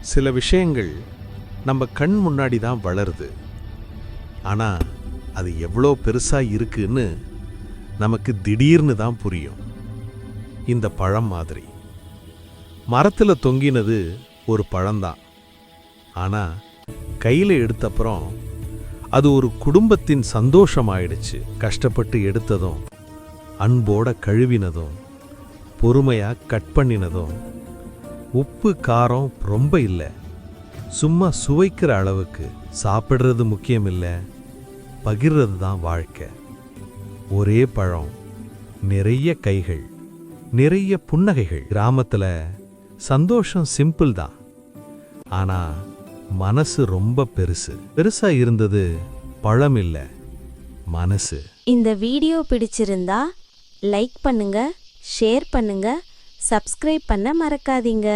சில விஷயங்கள் நம்ம கண் முன்னாடி தான் வளருது. ஆனால் அது எவ்வளோ பெருசாக இருக்குன்னு நமக்கு திடீர்னு தான் புரியும். இந்த பழம் மாதிரி. மரத்தில் தொங்கினது ஒரு பழம்தான். ஆனால் கையில் எடுத்தப்புறம் அது ஒரு குடும்பத்தின் சந்தோஷமாயிடுச்சு. கஷ்டப்பட்டு எடுத்ததும் அன்போட கழுவினதும் பொறுமையாக கட் பண்ணினதும். உப்பு காரம் ரொம்ப இல்லை. சும்மா சுவைக்கிற அளவுக்கு சாப்பிட்றது முக்கியம் இல்லை. பகிர்றது தான் வாழ்க்கை. ஒரே பழம் நிறைய கைகள் நிறைய புன்னகைகள். கிராமத்தில் சந்தோஷம் சிம்பிள் தான். ஆனால் மனசு ரொம்ப பெருசு. பெருசா இருந்தது பழம் இல்லை மனசு. இந்த வீடியோ பிடிச்சிருந்தா லைக் பண்ணுங்க ஷேர் பண்ணுங்க சப்ஸ்கிரைப் பண்ண மறக்காதீங்க.